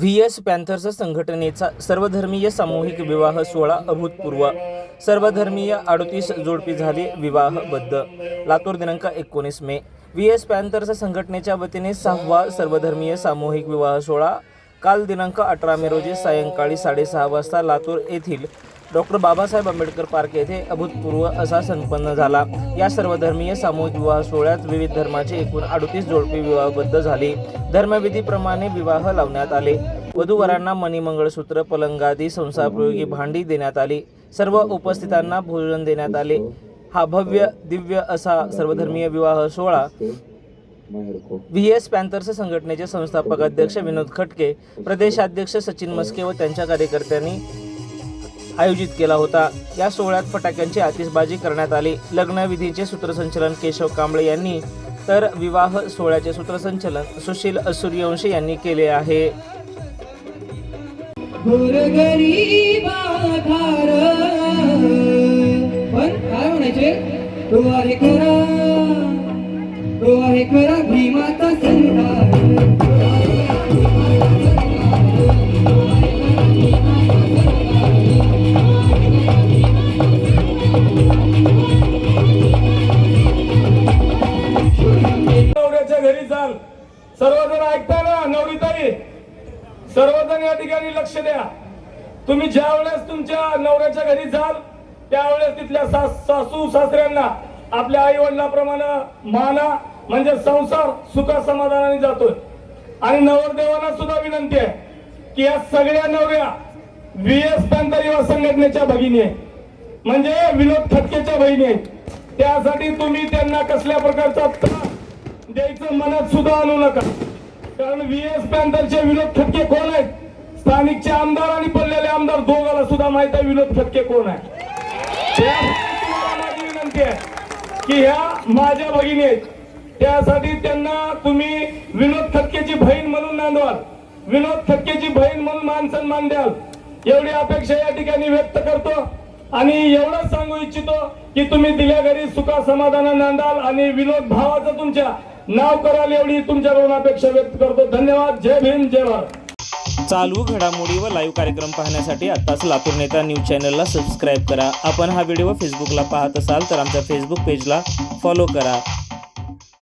V S Panthers संघटनेचा सर्वधर्मीय सामूहिक विवाह सोहळा अभूतपूर्व. सर्वधर्मीय अडतीस जोडपी झाली विवाहबद्ध. लातूर दिनांक एकोणीस मे. व्ही एस पॅन्थर्स संघटनेच्या वतीने सहावा सर्वधर्मीय सामूहिक विवाह सोहळा. काल दिनांक अठरा मे रोजी सायंकाळी साडेसहा वाजता लातूर येथील डॉक्टर बाबासाहेब आंबेडकर पार्क येथे अभूतपूर्व असा संपन्न झाला. या सर्वधर्मीय सामूहिक विवाह सोहळ्यात विविध धर्माचे एकूण अडतीस जोडपी विवाहबद्ध झाली. धर्मविधीप्रमाणे विवाह लावण्यात आले. वधूवरांना मणिमंगळसूत्र पलंगादी संसारप्रयोगी भांडी देण्यात आली. सर्व उपस्थितांना भोजन देण्यात आले. हा भव्य दिव्य असा सर्वधर्मीय विवाह सोहळा व्ही एस पॅन्थर्स संघटनेचे संस्थापक अध्यक्ष विनोद खटके प्रदेशाध्यक्ष सचिन मस्के व त्यांच्या कार्यकर्त्यांनी आयोजित केला होता. या सोहळ्यात फटाक्यांची आतिषबाजी करण्यात आली. लग्नविधीचे सूत्रसंचलन केशव कांबळे यांनी तर विवाह सोहळ्याचे सूत्रसंचलन सुशील सूर्यवंशी यांनी केले आहे. गोरगरीबा भीमाचा संहार घरी जाल सर्वजण ऐकताय ना नवरीताई? सर्वजण या ठिकाणी लक्ष द्या. तुम्ही ज्या वेळेस तुमच्या नवऱ्याच्या घरी जाल त्यावेळेस तिथल्या सास- सासू सासऱ्यांना आपल्या आई वडिलाप्रमाणे माना म्हणजे संसार सुखा समाधानाने जातोय. आणि नवरदेवांना सुद्धा विनंती आहे की या सगळ्या नवऱ्या व्ही एस पॅन्थर युवा संघटनेच्या भगिनी आहे म्हणजे विनोद खटकेच्या बहिणी आहेत. त्यासाठी तुम्ही त्यांना कसल्या प्रकारचा त्रास द्यायचं मनात सुद्धा आणू नका. कारण व्ही एस पॅन्थरचे विनोद खटके कोण आहेत? स्थानिकचे आमदार आणि पडलेले आमदार दोघाला सुद्धा माहीत आहे विनोद खटके कोण आहे माझी विनंती आहे की ह्या माझ्या भगिनी आहेत. त्यासाठी त्यांना तुम्ही विनोद खटकेची बहीण म्हणून नांदवाल. विनोद खटकेची बहीण म्हणून मान सन्मान द्याल. एवढी अपेक्षा या ठिकाणी व्यक्त करतो. आणि एवढंच सांगू इच्छितो की तुम्ही दिल्या घरी सुखा समाधाना नांदाल आणि विनोद भावाचं तुमच्या नाव कराल एवढी तुमच्याकडून अपेक्षा व्यक्त करतो. धन्यवाद. जय भीम जय भारत. चालू घडामोडी व लाईव्ह कार्यक्रम पाहण्यासाठी आत्ताच लातूर नेता न्यूज चॅनलला सबस्क्राईब करा. आपण हा व्हिडिओ फेसबुकला पाहत असाल तर आमच्या फेसबुक पेजला फॉलो करा.